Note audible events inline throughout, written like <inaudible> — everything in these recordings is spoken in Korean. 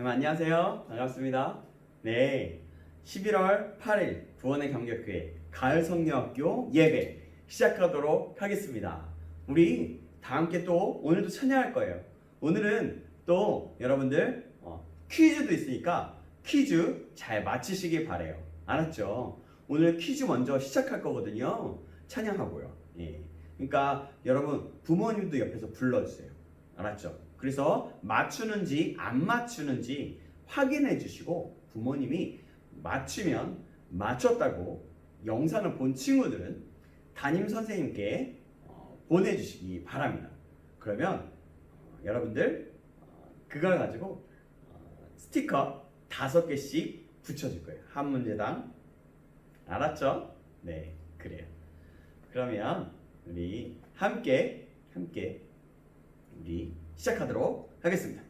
여러분 안녕하세요. 반갑습니다. 네. 11월 8일 구원의 경력교회 가을 성녀학교 예배 시작하도록 하겠습니다. 우리 다 함께 또 오늘도 찬양할 거예요. 오늘은 또 여러분들 어, 퀴즈도 있으니까 퀴즈 잘 맞히시길 바래요. 알았죠? 오늘 퀴즈 먼저 시작할 거거든요. 찬양하고요. 예. 그러니까 여러분 부모님도 옆에서 불러주세요. 알았죠? 그래서 맞추는지 안 맞추는지 확인해 주시고 부모님이 맞추면 맞췄다고 영상을 본 친구들은 담임 선생님께 어, 보내주시기 바랍니다. 그러면 어, 여러분들 어, 그걸 가지고 어, 스티커 다섯 개씩 붙여줄 거예요. 한 문제당. 알았죠? 네, 그래요. 그러면 우리 함께 함께 우리 시작하도록 하겠습니다.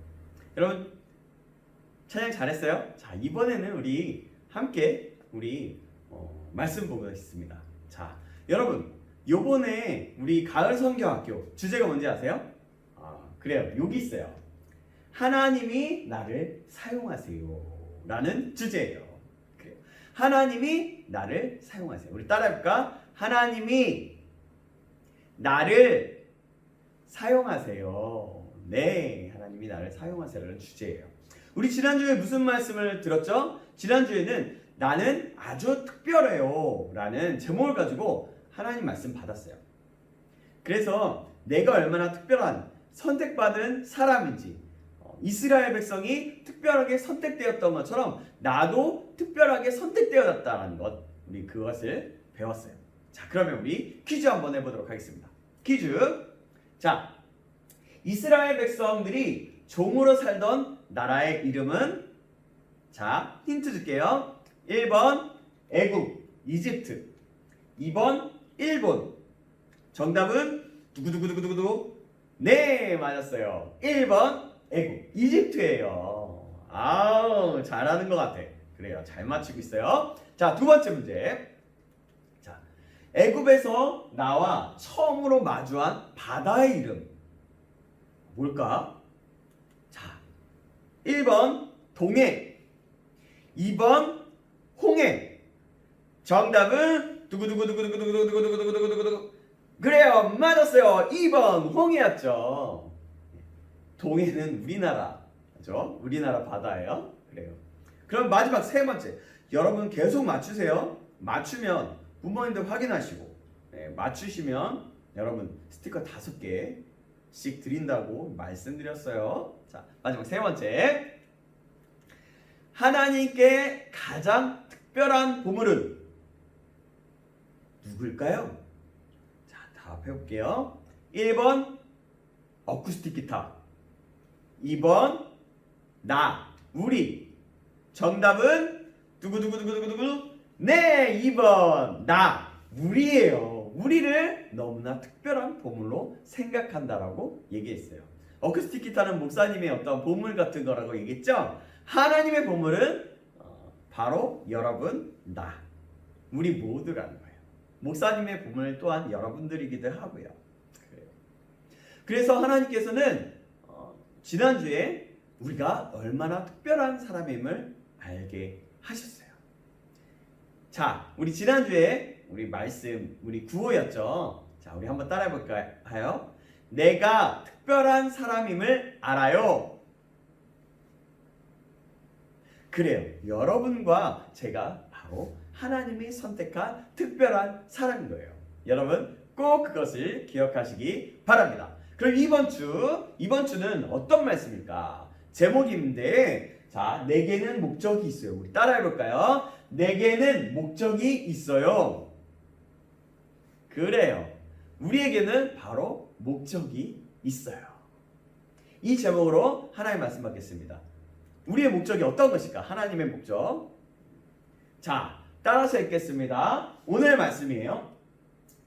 여러분 찬양 잘했어요? 자, 이번에는 우리 함께 우리 어, 말씀 보겠습니다. 자, 여러분 요번에 우리 가을 성경학교 주제가 뭔지 아세요? 아, 그래요. 여기 있어요. 하나님이 나를 사용하세요. 라는 주제예요. 그래요. 하나님이 나를 사용하세요. 우리 따라해볼까? 하나님이 나를 사용하세요. 네, 하나님이 나를 사용하세요라는 주제예요. 우리 지난주에 무슨 말씀을 들었죠? 지난주에는 나는 아주 특별해요 라는 제목을 가지고 하나님 말씀 받았어요. 그래서 내가 얼마나 특별한 선택받은 사람인지 어, 이스라엘 백성이 특별하게 선택되었던 것처럼 나도 특별하게 선택되었다는 것 우리 그것을 배웠어요. 자 그러면 우리 퀴즈 한번 해보도록 하겠습니다. 퀴즈 자 이스라엘 백성들이 종으로 살던 나라의 이름은 자 힌트 줄게요. 1번 애국 이집트. 2번 일본. 정답은 두구두구두구두구 네 맞았어요. 1번 애국 이집트예요. 아우 잘하는 것 같아. 그래요. 잘 맞추고 있어요. 자 두 번째 문제. 자 애굽에서 나와 처음으로 마주한 바다의 이름 뭘까? 자 1번 동해 2번 홍해. 정답은 두구두구두구두구두구두구두구두구두구두구 그래요 맞았어요. 2번 홍해였죠. 동해는 우리나라. 그죠? 우리나라 바다예요. 그래요. 그럼 마지막 세 번째. 여러분 계속 맞추세요. 맞추면 부모님들 확인하시고 네, 맞추시면 여러분 스티커 다섯 개 씩 드린다고 말씀드렸어요 자 마지막 세 번째 하나님께 가장 특별한 보물은 누굴까요? 자, 답해 볼게요. 1번 어쿠스틱 기타. 2번 나, 우리. 정답은 두구두구두구두구두구. 네, 2번 나, 우리예요. 우리를 너무나 특별한 보물로 생각한다라고 얘기했어요. 어쿠스틱 기타는 목사님의 어떤 보물 같은 거라고 얘기했죠? 하나님의 보물은 어, 바로 여러분, 나, 우리 모두라는 거예요. 목사님의 보물 또한 여러분들이기도 하고요. 그래서 하나님께서는 어, 지난주에 우리가 얼마나 특별한 사람임을 알게 하셨어요. 자, 우리 지난주에 우리 말씀, 우리 구호였죠. 자, 우리 한번 따라해 볼까요? 내가 특별한 사람임을 알아요. 그래요. 여러분과 제가 바로 하나님이 선택한 특별한 사람인 거예요. 여러분 꼭 그것을 기억하시기 바랍니다. 그럼 이번 주 이번 주는 어떤 말씀일까? 제목인데 자 내게는 목적이 있어요. 우리 따라해 볼까요? 내게는 목적이 있어요. 그래요. 우리에게는 바로 목적이 있어요. 이 제목으로 하나님 말씀 받겠습니다. 우리의 목적이 어떤 것일까? 하나님의 목적. 자, 따라서 읽겠습니다. 오늘 말씀이에요.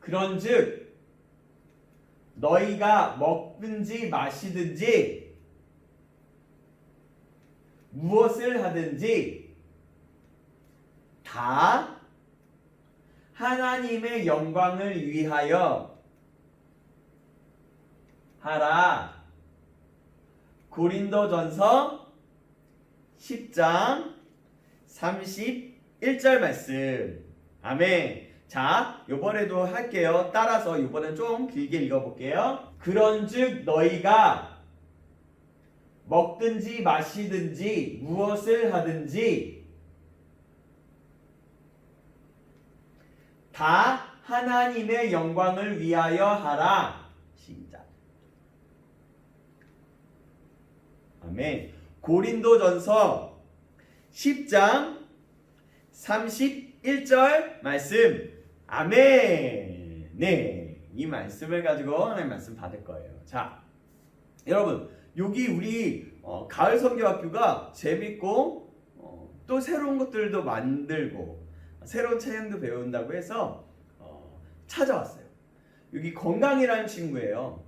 그런즉 너희가 먹든지 마시든지 무엇을 하든지 다 하나님의 영광을 위하여 하라. 고린도전서 10장 31절 말씀. 아멘. 자, 요번에도 할게요. 따라서 요번엔 좀 길게 읽어볼게요. 그런즉 너희가 먹든지 마시든지 무엇을 하든지 다 하나님의 영광을 위하여 하라. 시작. 아멘. 고린도전서 10장 31절 말씀 아멘. 네, 이 말씀을 가지고 하나님 말씀 받을 거예요. 자, 여러분 여기 우리 어, 가을 성교 학교가 재밌고 어, 또 새로운 것들도 만들고 새로운 체형도 배운다고 해서 어, 찾아왔어요. 여기 건강이라는 친구예요.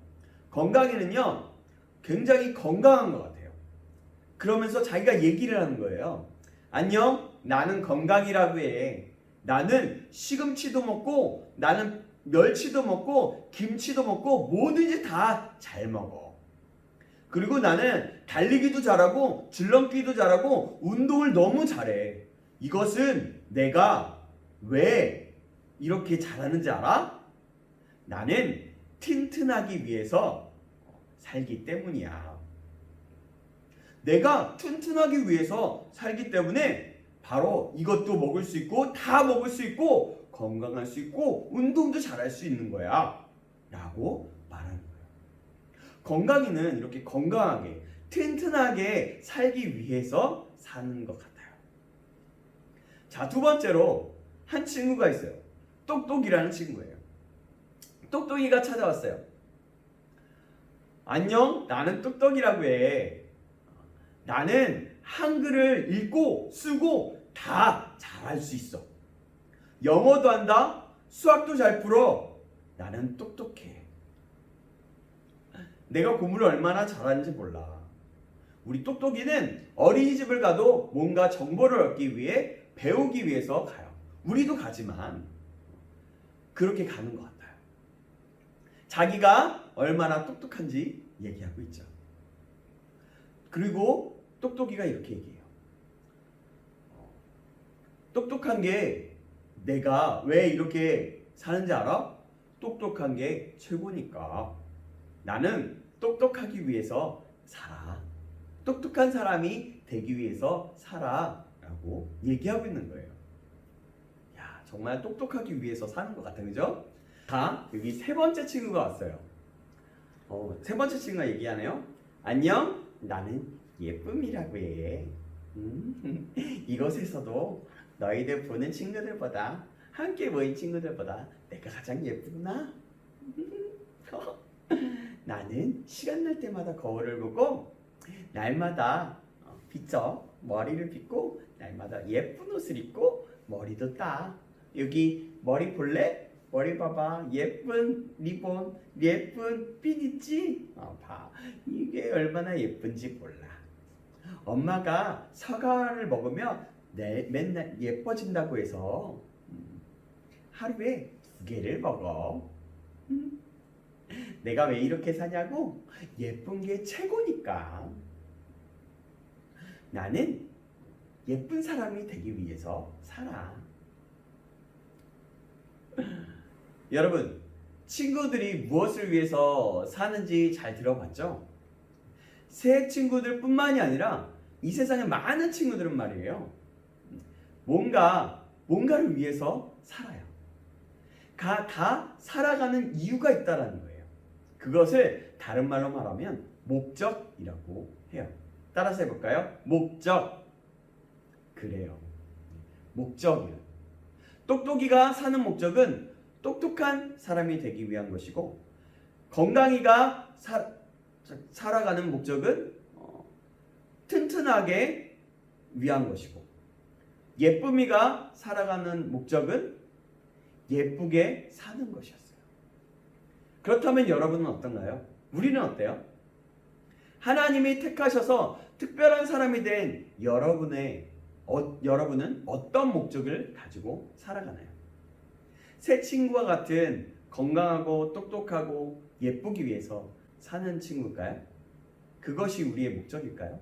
건강이는요 굉장히 건강한 것 같아요. 그러면서 자기가 얘기를 하는 거예요. 안녕, 나는 건강이라고 해. 나는 시금치도 먹고, 나는 멸치도 먹고, 김치도 먹고, 뭐든지 다 잘 먹어. 그리고 나는 달리기도 잘하고, 줄넘기도 잘하고, 운동을 너무 잘해. 이것은 내가 왜 이렇게 잘하는지 알아? 나는 튼튼하기 위해서 살기 때문이야. 내가 튼튼하기 위해서 살기 때문에 바로 이것도 먹을 수 있고 다 먹을 수 있고 건강할 수 있고 운동도 잘할 수 있는 거야. 라고 말하는 거예요. 건강이는 이렇게 건강하게 튼튼하게 살기 위해서 사는 것 같아요. 자, 두 번째로 한 친구가 있어요. 똑똑이라는 친구예요. 똑똑이가 찾아왔어요. 안녕, 나는 똑똑이라고 해. 나는 한글을 읽고 쓰고 다 잘할 수 있어. 영어도 한다. 수학도 잘 풀어. 나는 똑똑해. 내가 공부를 얼마나 잘하는지 몰라. 우리 똑똑이는 어린이집을 가도 뭔가 정보를 얻기 위해 배우기 위해서 가요. 우리도 가지만 그렇게 가는 것 같아요. 자기가 얼마나 똑똑한지 얘기하고 있죠. 그리고 똑똑이가 이렇게 얘기해요. 어, 똑똑한 게 내가 왜 이렇게 사는지 알아? 똑똑한 게 최고니까. 나는 똑똑하기 위해서 살아. 똑똑한 사람이 되기 위해서 살아. 라고 얘기하고 있는 거예요. 야, 정말 똑똑하기 위해서 사는 것 같아. 그죠? 자, 여기 세 번째 친구가 왔어요. 어, 세 번째 친구가 얘기하네요. 안녕, 나는 예쁨이라고 해. 음, <laughs> 이곳에서도 너희들 보는 친구들보다 함께 모인 친구들보다 내가 가장 예쁘구나. <laughs> 나는 시간 날 때마다 거울을 보고 날마다 어, 빗져 머리를 빗고 날마다 예쁜 옷을 입고 머리도 따. 여기 머리 볼래? 머리 봐봐 예쁜 리본 예쁜 핀 있지? 어, 봐 이게 얼마나 예쁜지 몰라 엄마가 사과를 먹으면 내, 맨날 예뻐진다고 해서 음, 하루에 두 개를 먹어 음, 내가 왜 이렇게 사냐고? 예쁜 게 최고니까 나는 예쁜 사람이 되기 위해서 살아 <laughs> 여러분, 친구들이 무엇을 위해서 사는지 잘 들어봤죠? 새 친구들 뿐만이 아니라 이 세상에 많은 친구들은 말이에요. 뭔가, 뭔가를 위해서 살아요. 가, 다 살아가는 이유가 있다라는 거예요. 그것을 다른 말로 말하면 목적이라고 해요. 따라서 해볼까요? 목적. 그래요. 목적이요. 똑똑이가 사는 목적은 똑똑한 사람이 되기 위한 것이고 건강이가 사, 살아가는 목적은 어, 튼튼하게 위한 것이고 예쁨이가 살아가는 목적은 예쁘게 사는 것이었어요. 그렇다면 여러분은 어떤가요? 우리는 어때요? 하나님이 택하셔서 특별한 사람이 된 여러분의 어, 여러분은 어떤 목적을 가지고 살아가나요? 새 친구와 같은 건강하고 똑똑하고 예쁘기 위해서 사는 친구일까요? 그것이 우리의 목적일까요?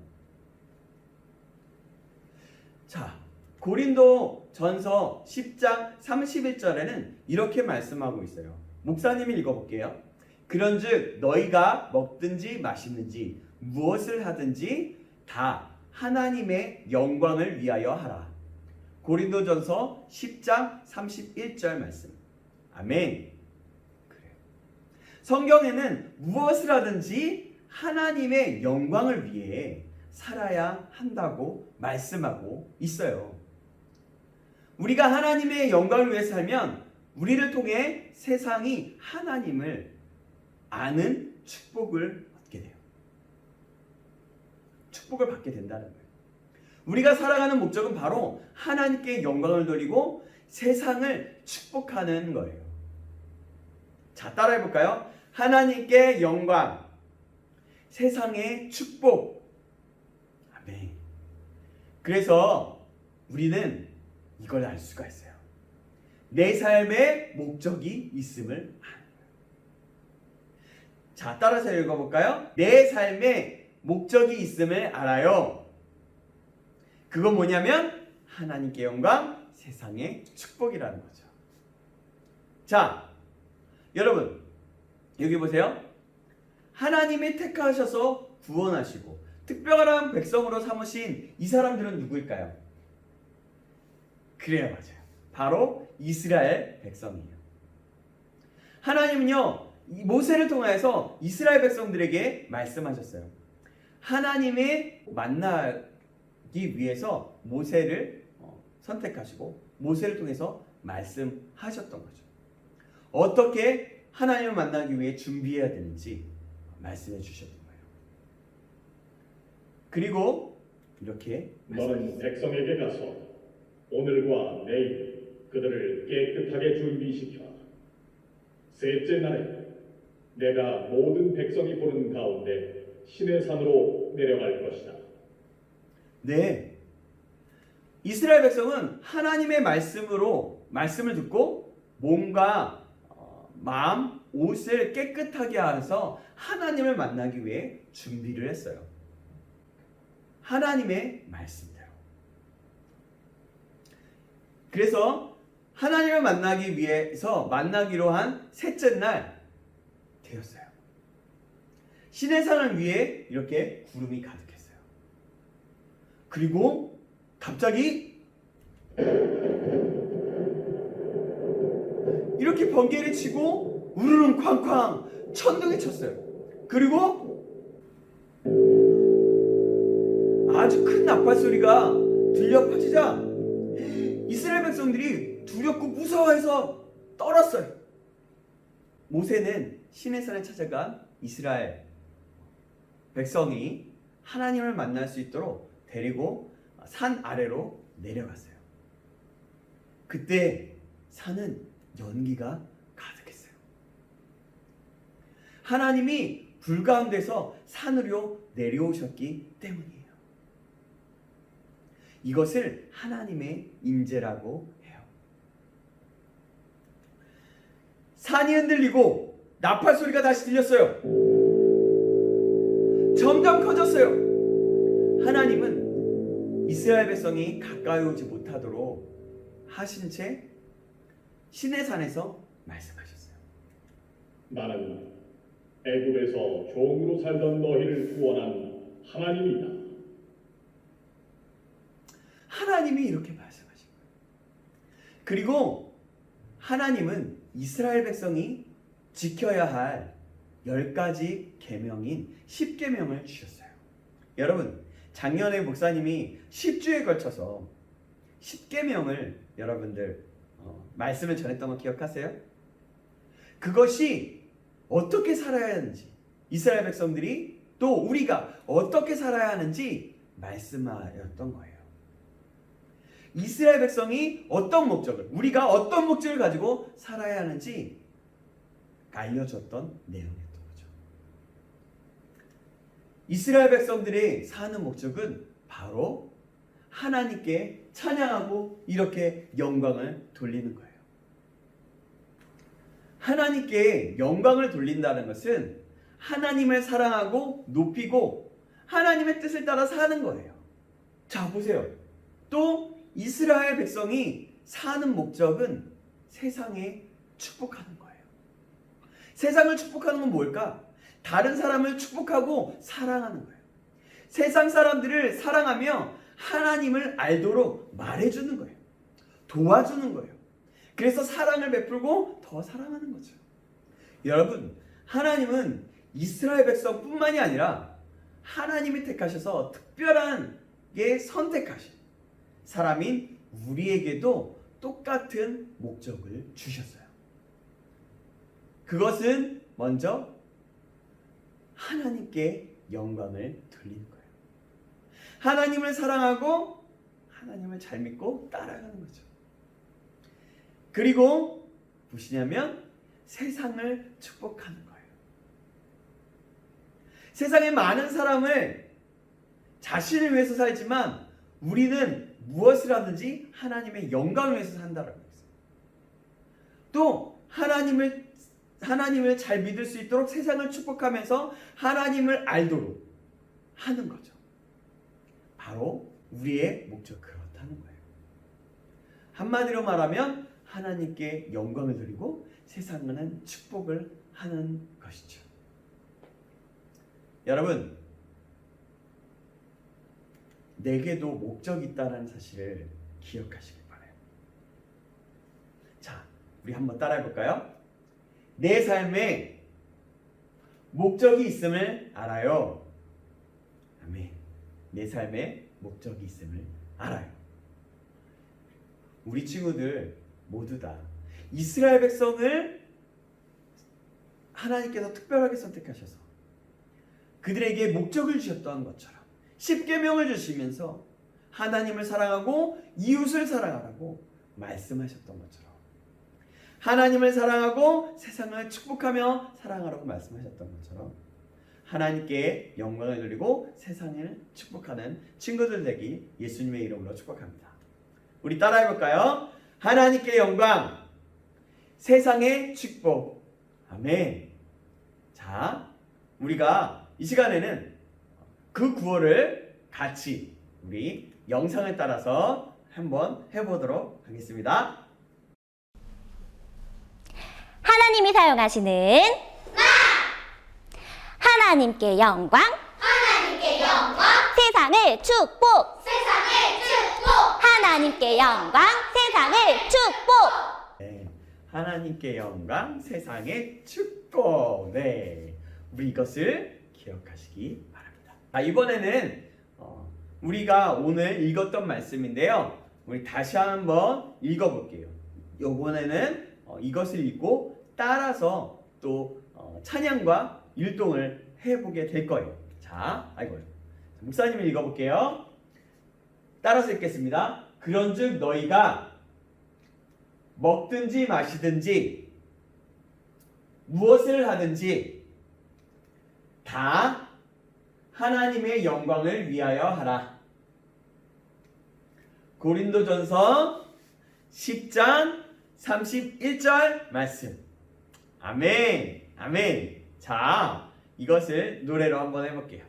자, 고린도 전서 10장 31절에는 이렇게 말씀하고 있어요. 목사님이 읽어볼게요. 그런즉 너희가 먹든지 마시든지 무엇을 하든지 다 하나님의 영광을 위하여 하라. 고린도전서 10장 31절 말씀. 아멘. 성경에는 무엇을 하든지 하나님의 영광을 위해 살아야 한다고 말씀하고 있어요. 우리가 하나님의 영광을 위해 살면 우리를 통해 세상이 하나님을 아는 축복을. 축복을 받게 된다는 거예요. 우리가 살아가는 목적은 바로 하나님께 영광을 돌리고 세상을 축복하는 거예요. 자, 따라해 볼까요? 하나님께 영광, 세상의 축복. 아멘. 그래서 우리는 이걸 알 수가 있어요. 내 삶의 목적이 있음을 아는 거예요. 자, 따라서 읽어볼까요? 내 삶의 목적이 있음을 알아요. 그건 뭐냐면 하나님께 영광, 세상의 축복이라는 거죠. 자, 여러분 여기 보세요. 하나님이 택하셔서 구원하시고 특별한 백성으로 삼으신 이 사람들은 누구일까요? 그래요, 맞아요. 바로 이스라엘 백성이에요. 하나님은요, 이 모세를 통하여서 이스라엘 백성들에게 말씀하셨어요. 하나님의 만나기 위해서 모세를 어, 선택하시고 모세를 통해서 말씀하셨던 거죠. 어떻게 하나님을 만나기 위해 준비해야 되는지 말씀해 주셨던 거예요. 그리고 이렇게 너는 백성에게 가서 오늘과 내일 그들을 깨끗하게 준비시켜 셋째 날에 내가 모든 백성이 보는 가운데 신의 산으로 내려갈 것이다. 네. 이스라엘 백성은 하나님의 말씀으로 말씀을 듣고 몸과 어, 마음, 옷을 깨끗하게 하여서 하나님을 만나기 위해 준비를 했어요. 하나님의 말씀대로. 그래서 하나님을 만나기 위해서 만나기로 한 셋째 날 되었어요. 신의 산을 위해 이렇게 구름이 가득했어요. 그리고 갑자기 이렇게 번개를 치고 우르릉 쾅쾅 천둥이 쳤어요. 그리고 아주 큰 나팔 소리가 들려 퍼지자 이스라엘 백성들이 두렵고 무서워해서 떨었어요. 모세는 신의 산에 찾아간 이스라엘 백성이 하나님을 만날 수 있도록 데리고 산 아래로 내려갔어요. 그때 산은 연기가 가득했어요. 하나님이 불 가운데서 산으로 내려오셨기 때문이에요. 이것을 하나님의 인재라고 해요. 산이 흔들리고 나팔 소리가 다시 들렸어요. 점점 커졌어요. 하나님은 이스라엘 백성이 가까이 오지 못하도록 하신 채 신의 산에서 말씀하셨어요. 나는 애굽에서 종으로 살던 너희를 구원한 하나님이다. 하나님이 이렇게 말씀하신 거예요. 그리고 하나님은 이스라엘 백성이 지켜야 할 열 가지 계명인 10계명을 주셨어요. 여러분, 작년에 목사님이 10주에 걸쳐서 10계명을 여러분들 어, 말씀을 전했던 거 기억하세요? 그것이 어떻게 살아야 하는지 이스라엘 백성들이 또 우리가 어떻게 살아야 하는지 말씀하였던 거예요. 이스라엘 백성이 어떤 목적을 우리가 어떤 목적을 가지고 살아야 하는지 알려줬던 거죠. 이스라엘 백성들이 사는 목적은 바로 하나님께 찬양하고 이렇게 영광을 돌리는 거예요. 하나님께 영광을 돌린다는 것은 하나님을 사랑하고 높이고 하나님의 뜻을 따라 사는 거예요. 자, 보세요. 또 이스라엘 백성이 사는 목적은 세상에 축복하는 거예요. 세상을 축복하는 건 뭘까? 다른 사람을 축복하고 사랑하는 거예요. 세상 사람들을 사랑하며 하나님을 알도록 말해주는 거예요. 도와주는 거예요. 그래서 사랑을 베풀고 더 사랑하는 거죠. 여러분, 하나님은 이스라엘 백성뿐만이 아니라 하나님이 택하셔서 특별하게 선택하신 사람인 우리에게도 똑같은 목적을 주셨어요. 그것은 먼저 하나님께 영광을 돌리는 거예요. 하나님을 사랑하고 하나님을 잘 믿고 따라가는 거죠. 그리고 무엇이냐면 세상을 축복하는 거예요. 세상에 많은 사람을 자신을 위해서 살지만 우리는 무엇을 하든지 하나님의 영광을 위해서 산다라고 했어요. 또 하나님을 하나님을 잘 믿을 수 있도록 세상을 축복하면서 하나님을 알도록 하는 거죠. 바로 우리의 목적 그렇다는 거예요. 한마디로 말하면 하나님께 영광을 드리고 세상은 축복을 하는 것이죠. 여러분, 내게도 목적이 있다는 사실을 기억하시길 바라요. 자, 우리 한번 따라해 볼까요? 내 삶에 목적이 있음을 알아요. 아멘. 내 삶에 목적이 있음을 알아요. 우리 친구들 모두 다 이스라엘 백성을 하나님께서 특별하게 선택하셔서 그들에게 목적을 주셨던 것처럼 십계명을 주시면서 하나님을 사랑하고 이웃을 사랑하라고 말씀하셨던 것처럼 하나님을 사랑하고 세상을 축복하며 사랑하라고 말씀하셨던 것처럼 하나님께 영광을 돌리고 세상을 축복하는 친구들 되기 예수님의 이름으로 축복합니다. 우리 따라해 볼까요? 하나님께 영광, 세상의 축복. 아멘. 자, 우리가 이 시간에는 그 구호를 같이 우리 영상을 따라서 한번 해보도록 하겠습니다. 하나님이 사용하시는 하나님께 영광 하나님께 영광 세상을 축복 세상의 축복 하나님께 영광 세상을 축복 네, 하나님께 영광, 세상의 축복. 네, 우리 이것을 기억하시기 바랍니다. 자, 이번에는 어, 우리가 오늘 읽었던 말씀인데요. 우리 다시 한번 읽어볼게요. 이번에는 어, 이것을 읽고 따라서 또 어, 찬양과 율동을 해보게 될 거예요. 자, 아이고, 목사님을 읽어볼게요. 따라서 읽겠습니다. 그런즉 너희가 먹든지 마시든지 무엇을 하든지 다 하나님의 영광을 위하여 하라. 고린도전서 10장 31절 말씀. 아멘. 아멘. 자, 이것을 노래로 한번 해볼게요.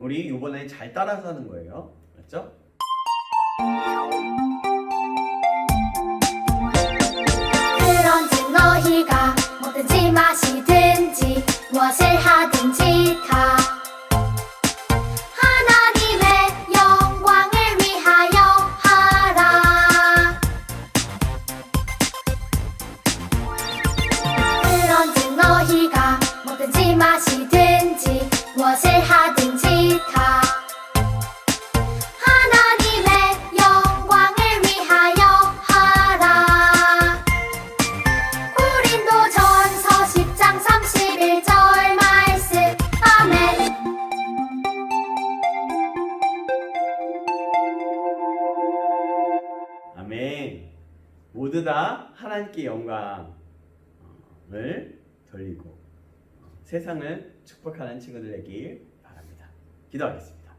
우리 이번에 잘 따라서 하는 거예요. 맞죠? 그런즉 너희가 먹든지 마시든지 무엇을 하든지 다 하나님께 영광을 돌리고 어, 세상을 축복하는 친구들 되길 바랍니다. 기도하겠습니다.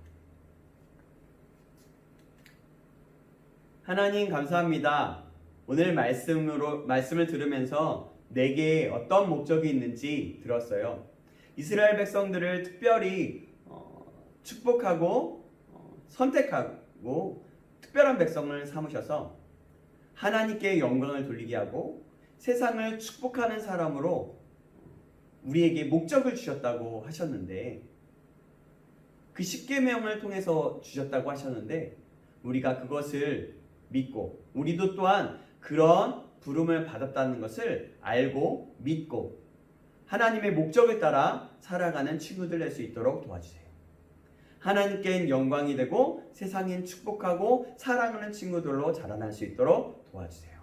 하나님 감사합니다. 오늘 말씀으로 말씀을 들으면서 내게 어떤 목적이 있는지 들었어요. 이스라엘 백성들을 특별히 어, 축복하고 어, 선택하고 특별한 백성을 삼으셔서 하나님께 영광을 돌리게 하고 세상을 축복하는 사람으로 우리에게 목적을 주셨다고 하셨는데 그 십계명을 통해서 주셨다고 하셨는데 우리가 그것을 믿고 우리도 또한 그런 부름을 받았다는 것을 알고 믿고 하나님의 목적에 따라 살아가는 친구들 될 수 있도록 도와주세요. 하나님께는 영광이 되고 세상엔 축복하고 사랑하는 친구들로 자라날 수 있도록 도와주세요.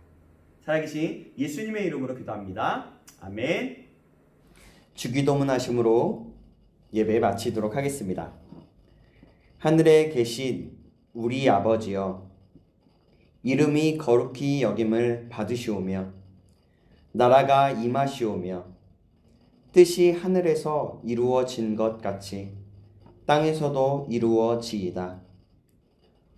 살아계신 예수님의 이름으로 기도합니다. 아멘. 주기도문 하심으로 예배 마치도록 하겠습니다. 하늘에 계신 우리 아버지여 이름이 거룩히 여김을 받으시오며 나라가 임하시오며 뜻이 하늘에서 이루어진 것 같이 땅에서도 이루어지이다.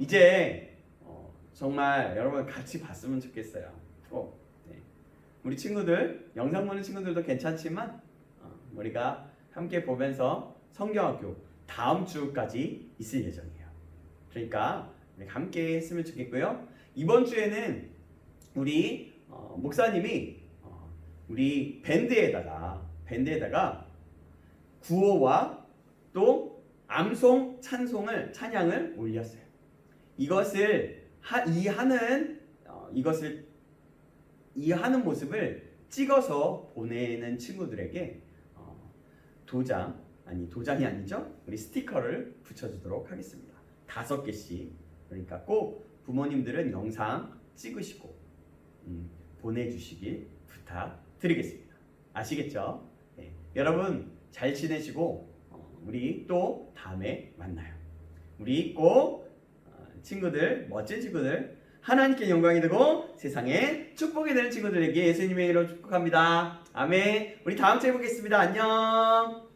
이제 어, 정말 여러분 같이 봤으면 좋겠어요. 꼭 네. 우리 친구들 영상 보는 친구들도 괜찮지만 어, 우리가 함께 보면서 성경학교 다음 주까지 있을 예정이에요. 그러니까 함께 했으면 좋겠고요. 이번 주에는 우리 어, 목사님이 어, 우리 밴드에다가 밴드에다가 구호와 또 암송 찬송을 찬양을 올렸어요. 이것을 하, 이 하는 어, 이것을 이 하는 모습을 찍어서 보내는 친구들에게 어, 도장 아니 도장이 아니죠 우리 스티커를 붙여주도록 하겠습니다. 다섯 개씩 그러니까 꼭 부모님들은 영상 찍으시고 음, 보내주시길 부탁드리겠습니다. 아시겠죠? 네. 여러분 잘 지내시고 어, 우리 또 다음에 만나요. 우리 꼭 어, 친구들 멋진 친구들 하나님께 영광이 되고 세상에 축복이 되는 친구들에게 예수님의 이름으로 축복합니다. 아멘. 우리 다음 주에 보겠습니다. 안녕.